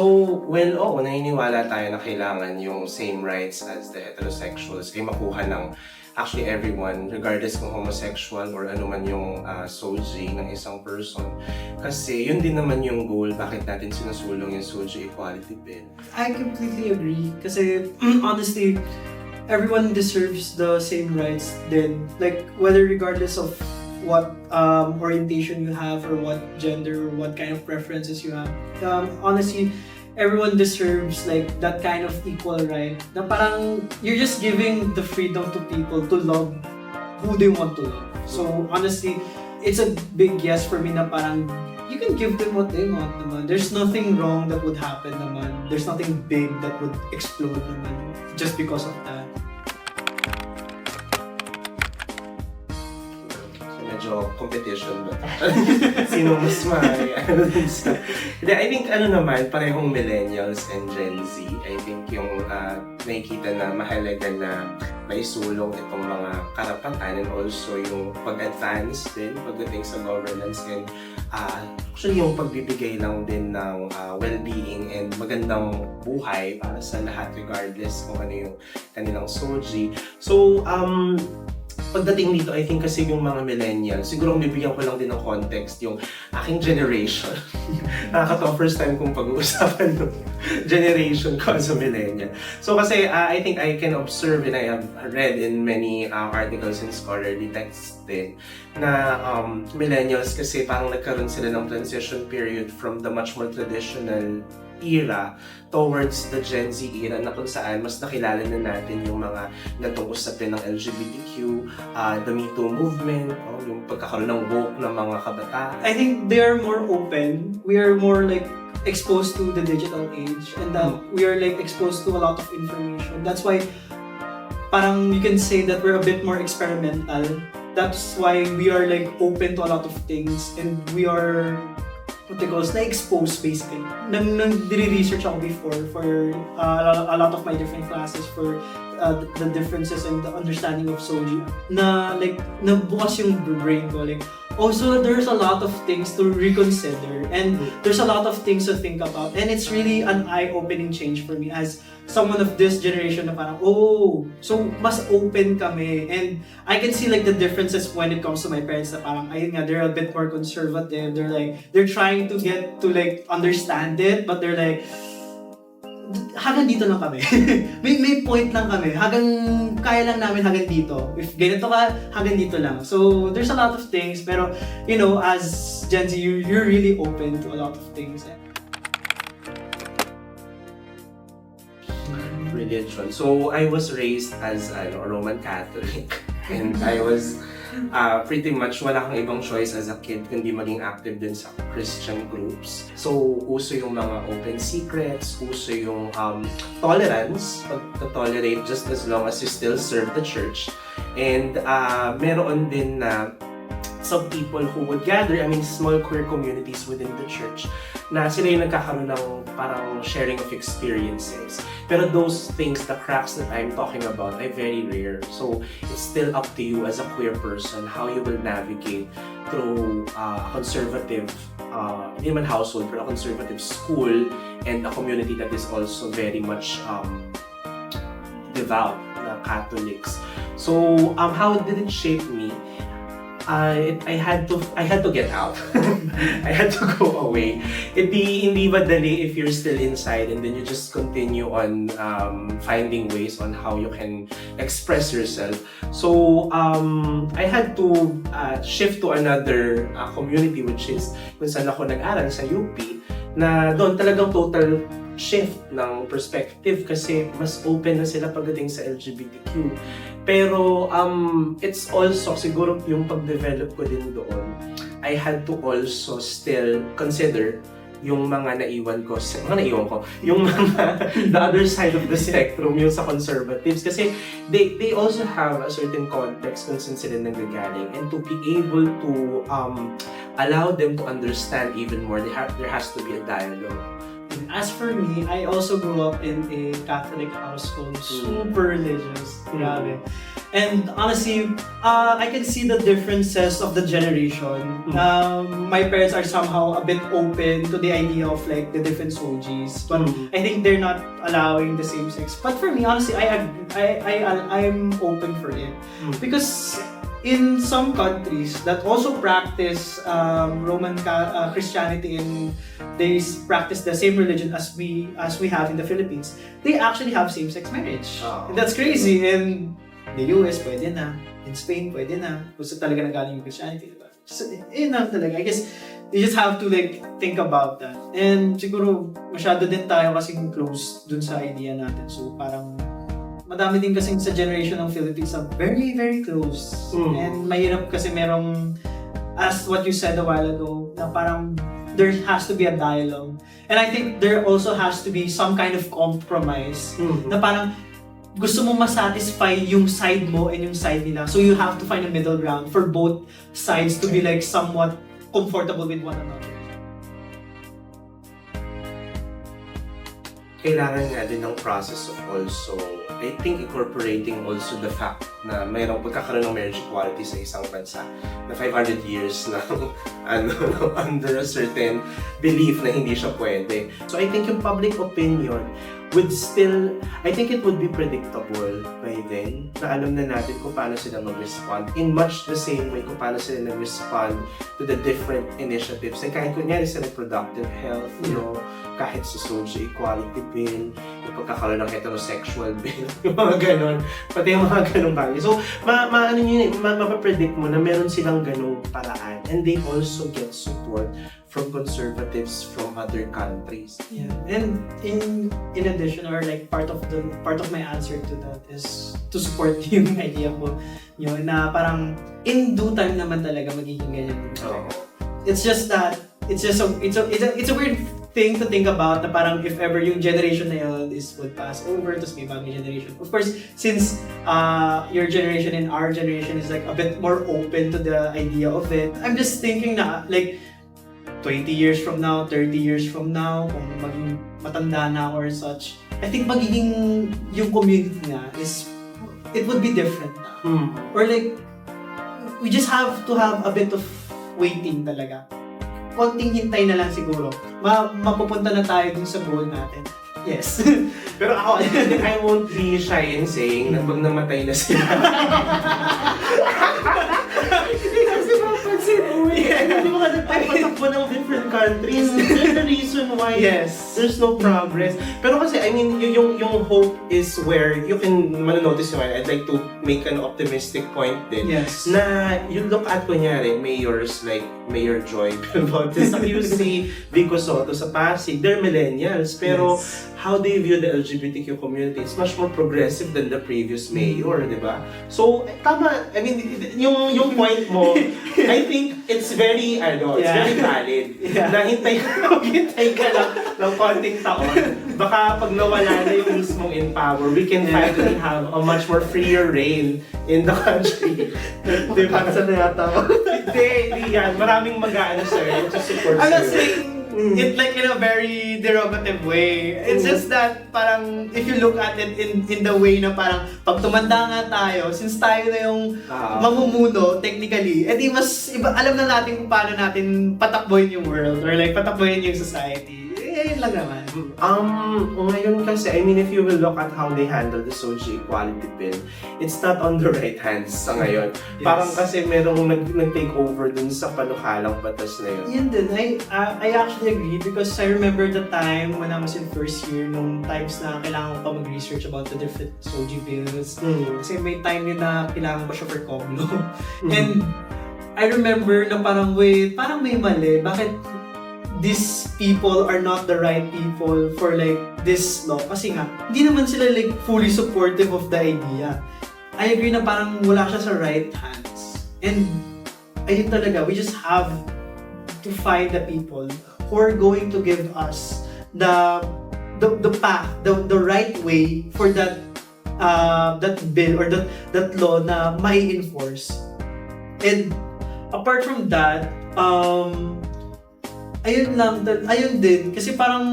So, well, oo, naniniwala tayo na kailangan yung same rights as the heterosexuals ay makuha ng actually everyone, regardless kung homosexual or ano man yung uh, soji ng isang person. Kasi yun din naman yung goal, bakit natin sinusulong yung soji equality bill. I completely agree. Kasi, honestly, everyone deserves the same rights then like whether regardless of what um, orientation you have or what gender or what kind of preferences you have um, honestly everyone deserves like that kind of equal right na parang you're just giving the freedom to people to love who they want to love so honestly it's a big yes for me na parang you can give them what they want naman. There's nothing wrong that would happen naman. There's nothing big that would explode naman just because of that. So, medyo competition ba? Sino mas may ano I think ano naman, parehong millennials and Gen Z. I think yung uh, nakikita na mahalaga na maisulong itong mga karapatan and also yung pag-advance din pagdating sa governance and uh, actually yung pagbibigay lang din ng uh, well-being and magandang buhay para sa lahat regardless kung ano yung kanilang soji. So, um, pagdating dito, I think kasi yung mga millennials, siguro bibigyan ko lang din ng context yung aking generation. Nakakatawa, first time kong pag-uusapan ng generation ko as millennial. So kasi uh, I think I can observe and I have read in many uh, articles and scholarly texts din na um, millennials kasi parang nagkaroon sila ng transition period from the much more traditional era towards the Gen Z era na kung saan mas nakilala na natin yung mga natong usapin ng LGBTQ, uh, the Me Too movement, oh, yung pagkakaroon ng woke ng mga kabataan. I think they are more open. We are more like exposed to the digital age and uh, we are like exposed to a lot of information. That's why parang you can say that we're a bit more experimental. That's why we are like open to a lot of things and we are what they call na-expose basically. Nang, nang research ako before for uh, a lot of my different classes for uh, the differences and the understanding of Soji na like nabukas yung brain ko like also there's a lot of things to reconsider and there's a lot of things to think about. And it's really an eye-opening change for me as someone of this generation na parang oh so mas open kami. And I can see like the differences when it comes to my parents na parang ayun nga they're a bit more conservative. They're like they're trying to get to like understand it but they're like hanggang dito lang kami. may, may point lang kami. Hanggang, kaya lang namin hanggang dito. If ganito ka, hanggang dito lang. So, there's a lot of things. Pero, you know, as Gen Z, you're, you're really open to a lot of things. religion. So, I was raised as ano, a Roman Catholic. And I was uh, pretty much wala kang ibang choice as a kid kundi maging active din sa Christian groups. So, uso yung mga open secrets, uso yung um, tolerance, pag-tolerate just as long as you still serve the church. And uh, meron din na some people who would gather, I mean, small queer communities within the church, na sila yung nagkakaroon ng parang sharing of experiences. Pero those things, the cracks that I'm talking about, are very rare. So, it's still up to you as a queer person how you will navigate through uh, conservative, uh, hindi naman household, pero a conservative school and a community that is also very much um, devout na Catholics. So, um, how did it shape me? I I had to I had to get out. I had to go away. It'd be hindi madali if you're still inside and then you just continue on um, finding ways on how you can express yourself. So um, I had to uh, shift to another uh, community which is kung saan ako nag-aral sa UP na doon talagang total shift ng perspective kasi mas open na sila pagdating sa LGBTQ. Pero um, it's also siguro yung pag-develop ko din doon, I had to also still consider yung mga naiwan ko, mga naiwan ko, yung mga the other side of the spectrum, yung sa conservatives. Kasi they, they also have a certain context kung saan sila nanggagaling. And to be able to um, allow them to understand even more, they have, there has to be a dialogue. As for me, I also grew up in a Catholic household, super religious. Grabe. And honestly, uh, I can see the differences of the generation. Mm. Um, my parents are somehow a bit open to the idea of like the different soldiers, but Mm. I think they're not allowing the same sex. But for me, honestly, I ag- I I I'm open for it Mm. because in some countries that also practice um, Roman uh, Christianity and they practice the same religion as we as we have in the Philippines, they actually have same-sex marriage. Oh. And that's crazy. And the US, pwede na. In Spain, pwede na. Kung saan talaga nagaling yung Christianity, diba? So, yun lang talaga. I guess, you just have to like think about that. And siguro, masyado din tayo kasing close dun sa idea natin. So, parang, madami din kasing sa generation ng Philippines na very, very close. Mm. And mahirap kasi merong, as what you said a while ago, na parang there has to be a dialogue. And I think there also has to be some kind of compromise Mm. na parang gusto mo ma-satisfy yung side mo and yung side nila. So you have to find a middle ground for both sides to be like somewhat comfortable with one another. Kailangan nga din ng process also, I think incorporating also the fact na mayroong pagkakaroon ng marriage equality sa isang bansa na 500 years na ano, under a certain belief na hindi siya pwede. So I think yung public opinion would still, I think it would be predictable by then na alam na natin kung paano sila mag-respond in much the same way kung paano sila nag-respond to the different initiatives. Like kahit kunyari sa reproductive health, you know, kahit sa social equality bill, yung pagkakaroon ng heterosexual bill, yung mga ganon, pati yung mga ganong bagay. So, ma, ma ano yun, ma, mapapredict mo na meron silang ganong paraan and they also get support from conservatives from other countries. Yeah. And in in addition or like part of the part of my answer to that is to support yung idea mo yun na parang in due time naman talaga magiging ganyan talaga. It's just that it's just a, it's a, it's a, it's a weird thing to think about na parang if ever yung generation na yun is would pass over to may bagong generation. Of course, since uh, your generation and our generation is like a bit more open to the idea of it, I'm just thinking na like 20 years from now, 30 years from now, kung maging matanda na or such, I think magiging yung community na is it would be different na. Hmm. Or like, we just have to have a bit of waiting talaga. Konting hintay na lang siguro. Ma mapupunta na tayo dun sa goal natin. Yes. Pero ako, I won't be shy in saying na pag namatay na sila. eh. Hindi mo ka nagpapatakbo ng different countries. There's a reason why yes. there's no progress. Pero kasi, I mean, yung, yung hope is where you can manonotice naman. I'd like to make an optimistic point din. Yes. na you look at kunyari mayors like Mayor Joy Bautista, you see Vico Soto sa Pasig, they're millennials pero Yes. how they view the LGBTQ community is much more progressive than the previous Mm-hmm. mayor, di ba? So, eh, tama, I mean, yung, yung point mo, I think it's very, ano, it's Yeah. very valid. Yeah. Na hintay, hintay ka lang ng konting taon, baka pag nawala na yung mismong in power, we can Yeah. finally have a much more freer reign in the country. di ba? Sa na yata ako. Hindi, hindi yan. Maraming mag-aano sa'yo, support I'm not sa'yo. saying Mm. it like in a very derogative way. It's Mm. just that parang if you look at it in in the way na parang pag tumanda nga tayo, since tayo na yung Ah. mamumuno technically, edi mas iba, alam na natin kung paano natin patakboyin yung world or like patakboyin yung society. Yun lang naman. Um, ngayon kasi, I mean, if you will look at how they handle the social equality bill, it's not on the right hands sa ngayon. Yes. Parang kasi merong nag- nag-take over dun sa panukalang batas na yun. Yun din, I, uh, I actually agree because I remember the time when I was in first year, nung times na kailangan ko pa mag-research about the different SOGI bills. Hmm. Kasi may time din na kailangan ko siya for Comlo. Mhm. And I remember na parang, wait, parang may mali. Bakit these people are not the right people for like this law? Kasi nga, hindi naman sila like fully supportive of the idea. I agree na parang wala siya sa right hands. And ayun talaga, we just have to find the people who are going to give us the the, the path, the, the right way for that uh, that bill or that that law na may enforce. And apart from that, um, ayun lang, ayun din, kasi parang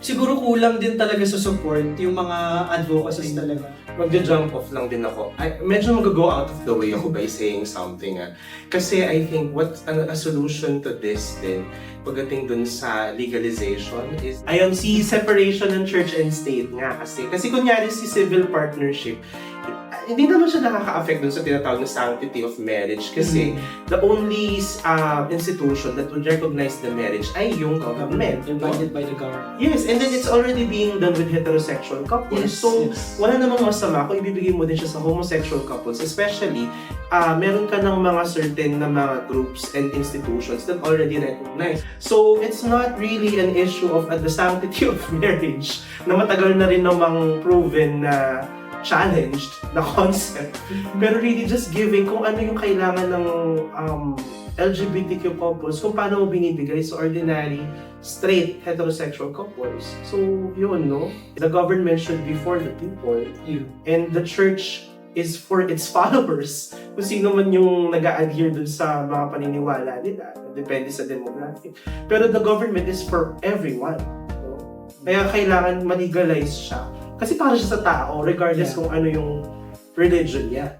siguro kulang din talaga sa support yung mga advocacies talaga. magja-jump off lang din ako. I, medyo mag-go out of the way ako by saying something. Ah. Kasi I think what a, a solution to this din, pagdating dun sa legalization is, ayun, si separation ng church and state nga kasi. Kasi kunyari si civil partnership, hindi naman siya nakaka-affect dun sa tinatawag na sanctity of marriage kasi the only uh, institution that would recognize the marriage ay yung government. No? guided by the government. Yes, and then it's already being done with heterosexual couples. so, yes. wala namang masama kung ibibigay mo din siya sa homosexual couples. Especially, ah meron ka ng mga certain na mga groups and institutions that already recognize. So, it's not really an issue of uh, the sanctity of marriage na matagal na rin namang proven na challenged na concept. Pero really just giving kung ano yung kailangan ng um, LGBTQ couples, kung paano mo binibigay sa ordinary straight heterosexual couples. So, yun, no? The government should be for the people You. and the church is for its followers. Kung sino man yung nag adhere dun sa mga paniniwala nila. Depende sa demographic. Pero the government is for everyone. no? Kaya kailangan ma-legalize siya. Kasi para siya sa tao, regardless Yeah. kung ano yung religion niya.